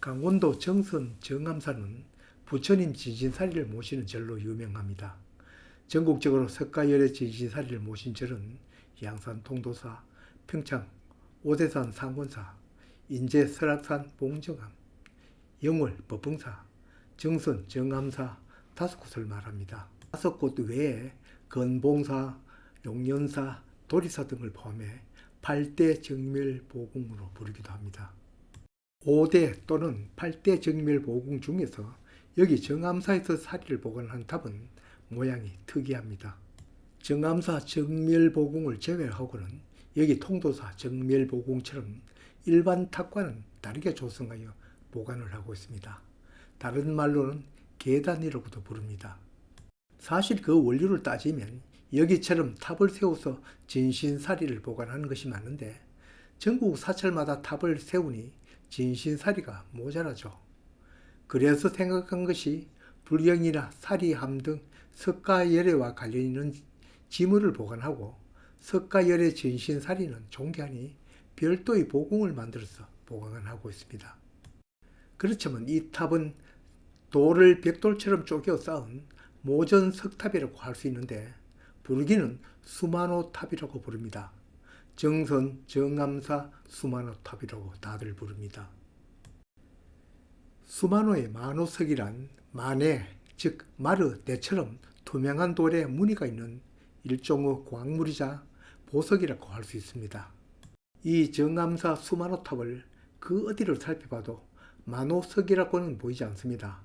강원도 정선 정암사는 부처님 진신사리를 모시는 절로 유명합니다. 전국적으로 석가열의 진신사리를 모신 절은 양산 통도사, 평창 오대산 상권사, 인제 설악산 봉정암, 영월 법흥사, 정선 정암사 다섯 곳을 말합니다. 다섯 곳 외에 건봉사, 용연사, 도리사 등을 포함해 8대 정멸보궁으로 부르기도 합니다. 5대 또는 8대 정멸보궁 중에서 여기 정암사에서 사리를 보관한 탑은 모양이 특이합니다. 정암사 정멸보궁을 제외하고는 여기 통도사 정멸보궁처럼 일반 탑과는 다르게 조성하여 보관을 하고 있습니다. 다른 말로는 계단이라고도 부릅니다. 사실 그 원료를 따지면 여기처럼 탑을 세워서 진신사리를 보관하는 것이 맞는데 전국 사찰마다 탑을 세우니 진신사리가 모자라죠. 그래서 생각한 것이 불경이나 사리함 등 석가열애와 관련 있는 지물을 보관하고 석가열애 진신사리는 종교하니 별도의 보궁을 만들어서 보관하고 있습니다. 그렇지만 이 탑은 돌을 벽돌처럼 쪼개 쌓은 모전 석탑이라고 할 수 있는데 부르기는 수만호 탑이라고 부릅니다. 정선, 정암사, 수만호 탑이라고 다들 부릅니다. 수만호의 만호석이란 만해, 즉 마르 때처럼 투명한 돌에 무늬가 있는 일종의 광물이자 보석이라고 할 수 있습니다. 이 정암사 수만호 탑을 그 어디를 살펴봐도 만호석이라고는 보이지 않습니다.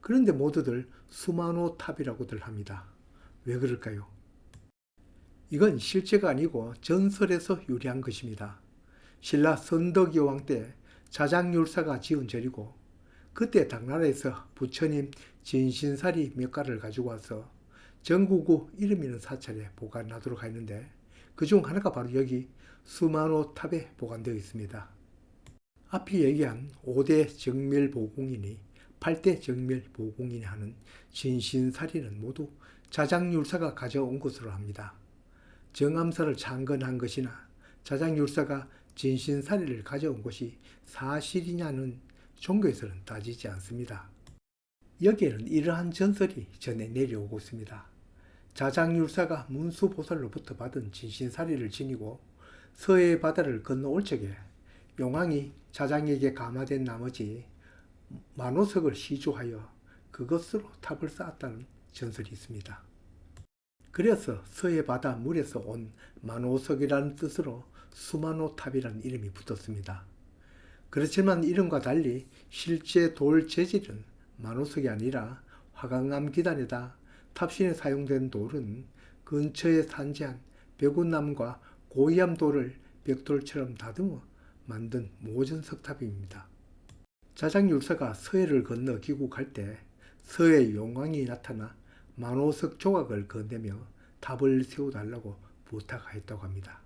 그런데 모두들 수만호 탑이라고들 합니다. 왜 그럴까요? 이건 실제가 아니고 전설에서 유래한 것입니다. 신라 선덕여 왕때 자장율사가 지은 절이고 그때 당나라에서 부처님 진신사리 몇 가를 가지고 와서 전국구 이름 있는 사찰에 보관하도록 했는데 그 중 하나가 바로 여기 수만호 탑에 보관되어 있습니다. 앞이 얘기한 5대 정멸보궁이니 8대 정멸보궁이니 하는 진신사리는 모두 자장율사가 가져온 것으로 합니다. 정암사를 창건한 것이나 자장율사가 진신사리를 가져온 것이 사실이냐는 종교에서는 따지지 않습니다. 여기에는 이러한 전설이 전해 내려오고 있습니다. 자장율사가 문수보살로부터 받은 진신사리를 지니고 서해 바다를 건너올 적에 용왕이 자장에게 감화된 나머지 만호석을 시조하여 그것으로 탑을 쌓았다는 전설이 있습니다. 그래서 서해 바다 물에서 온 만호석이라는 뜻으로 수만호탑이라는 이름이 붙었습니다. 그렇지만 이름과 달리 실제 돌 재질은 만호석이 아니라 화강암 기단에다 탑신에 사용된 돌은 근처에 산지한 벽운나무과 고이암 돌을 벽돌처럼 다듬어 만든 모전석탑입니다. 자장율사가 서해를 건너 귀국할 때 서해 용왕이 나타나 만호석 조각을 건네며 탑을 세워달라고 부탁하였다고 합니다.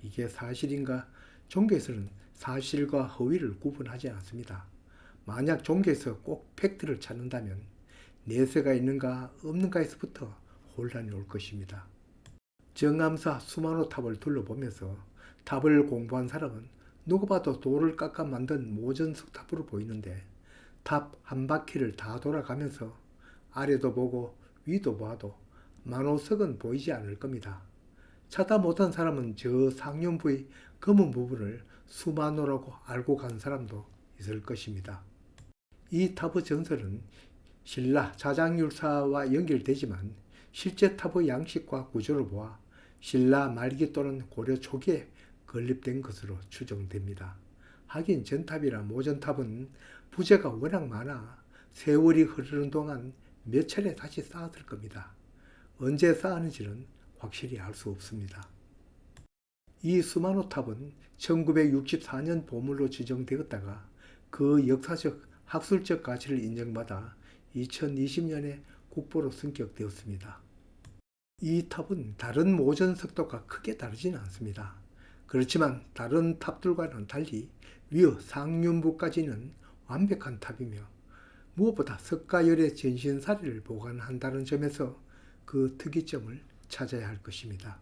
이게 사실인가? 종교에서는 사실과 허위를 구분하지 않습니다. 만약 종교에서 꼭 팩트를 찾는다면 내세가 있는가 없는가에서부터 혼란이 올 것입니다. 정암사 수만호 탑을 둘러보면서 탑을 공부한 사람은 누가 봐도 돌을 깎아 만든 모전석 탑으로 보이는데 탑 한 바퀴를 다 돌아가면서 아래도 보고 위도 봐도 만호석은 보이지 않을 겁니다. 찾다 못한 사람은 저 상륜 부의 검은 부분을 수만호라고 알고 간 사람도 있을 것입니다. 이 탑의 전설은 신라 자장율사와 연결되지만 실제 탑의 양식과 구조를 보아 신라 말기 또는 고려 초기에 건립된 것으로 추정됩니다. 하긴 전탑이나 모전탑은 부재가 워낙 많아 세월이 흐르는 동안 몇 차례 다시 쌓았을 겁니다. 언제 쌓았는지는 확실히 알 수 없습니다. 이 수마노 탑은 1964년 보물로 지정되었다가 그 역사적 학술적 가치를 인정받아 2020년에 국보로 승격되었습니다. 이 탑은 다른 모전 석도가 크게 다르지는 않습니다. 그렇지만 다른 탑들과는 달리 위어 상륜부까지는 완벽한 탑이며 무엇보다 석가열의 전신사리를 보관한다는 점에서 그 특이점을 찾아야 할 것입니다.